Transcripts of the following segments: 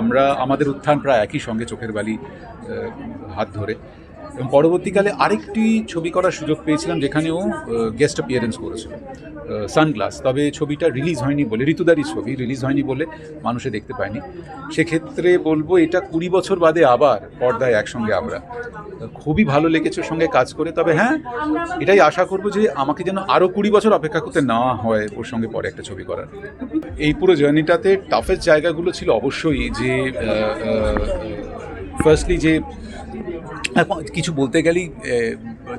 আমরা আমাদের উত্থান প্রায় একই সঙ্গে চোখের বালি হাত ধরে। এবং পরবর্তীকালে আরেকটি ছবি করার সুযোগ পেয়েছিলাম যেখানেও গেস্ট অ্যাপিয়ারেন্স করেছিল সানগ্লাস তবে ছবিটা রিলিজ হয়নি বলে ঋতুদারি ছবি রিলিজ হয়নি বলে মানুষে দেখতে পায়নি। সেক্ষেত্রে বলব এটা কুড়ি বছর বাদে আবার পর্দায় একসঙ্গে আমরা। খুবই ভালো লেগেছে ওর সঙ্গে কাজ করে, তবে হ্যাঁ এটাই আশা করব যে আমাকে যেন আরও কুড়ি বছর অপেক্ষা করতে না হয় ওর সঙ্গে পরে একটা ছবি করার। এই পুরো জার্নিটাতে টাফেস্ট জায়গাগুলো ছিল অবশ্যই যে ফার্স্টলি যে কিছু বলতে গেলেই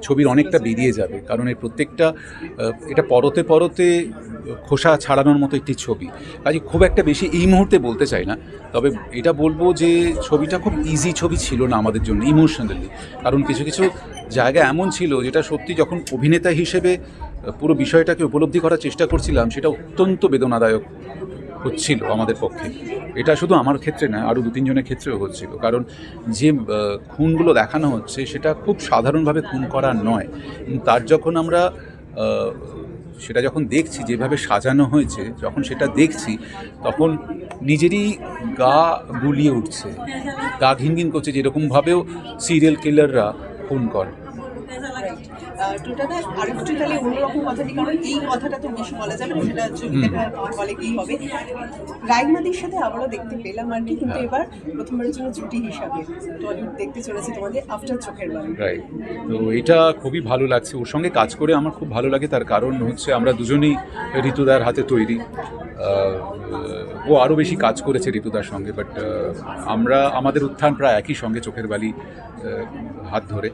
ছবির অনেকটা বেরিয়ে যাবে, কারণ এর প্রত্যেকটা এটা পরতে পরতে খোসা ছাড়ানোর মতো একটি ছবি। কাজে খুব একটা বেশি এই মুহূর্তে বলতে চাই না, তবে এটা বলব যে ছবিটা খুব ইজি ছবি ছিল না আমাদের জন্য ইমোশনালি কারণ কিছু কিছু জায়গা এমন ছিল যেটা সত্যি যখন অভিনেতা হিসেবে পুরো বিষয়টাকে উপলব্ধি করার চেষ্টা করছিলাম, সেটা অত্যন্ত বেদনাদায়ক হচ্ছিল আমাদের পক্ষে। এটা শুধু আমার ক্ষেত্রে না, আরও দু তিনজনের ক্ষেত্রেও হচ্ছিল। কারণ যে খুনগুলো দেখানো হচ্ছে, সেটা খুব সাধারণভাবে খুন করা নয়। তার যখন আমরা সেটা যখন দেখছি, যেভাবে সাজানো হয়েছে, যখন সেটা দেখছি, তখন নিজেরই গা গুলিয়ে উঠছে। গা ঘিনঘিন করছে, যেরকমভাবেও সিরিয়াল কিলাররা খুন করে। তো এটা খুবই ভালো লাগছে। ওর সঙ্গে কাজ করে আমার খুব ভালো লাগে। তার কারণ হচ্ছে আমরা দুজনেই ঋতুদার হাতে তৈরি। ও আরও বেশি কাজ করেছে ঋতুদার সঙ্গে বাট আমরা, আমাদের উত্থান প্রায় একই সঙ্গে চোখের বালি হাত ধরে।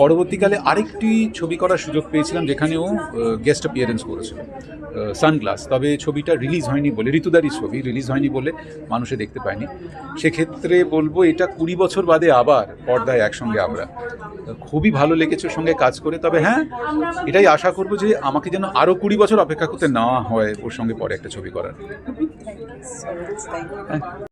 পরবর্তীকালে আরেকটি ছবি করার সুযোগ পেয়েছিলাম যেখানেও গেস্ট অ্যাপিয়ারেন্স করেছিল সানগ্লাস তবে ছবিটা রিলিজ হয়নি বলে ঋতুদারি ছবি রিলিজ হয়নি বলে মানুষে দেখতে পায়নি। সেক্ষেত্রে বলব এটা কুড়ি বছর বাদে আবার পর্দায় একসঙ্গে আমরা। খুবই ভালো লেগেছে ওর সঙ্গে কাজ করে তবে হ্যাঁ এটাই আশা করব যে আমাকে যেন আরও কুড়ি বছর অপেক্ষা করতে না হয় ওর সঙ্গে পরে একটা ছবি করার।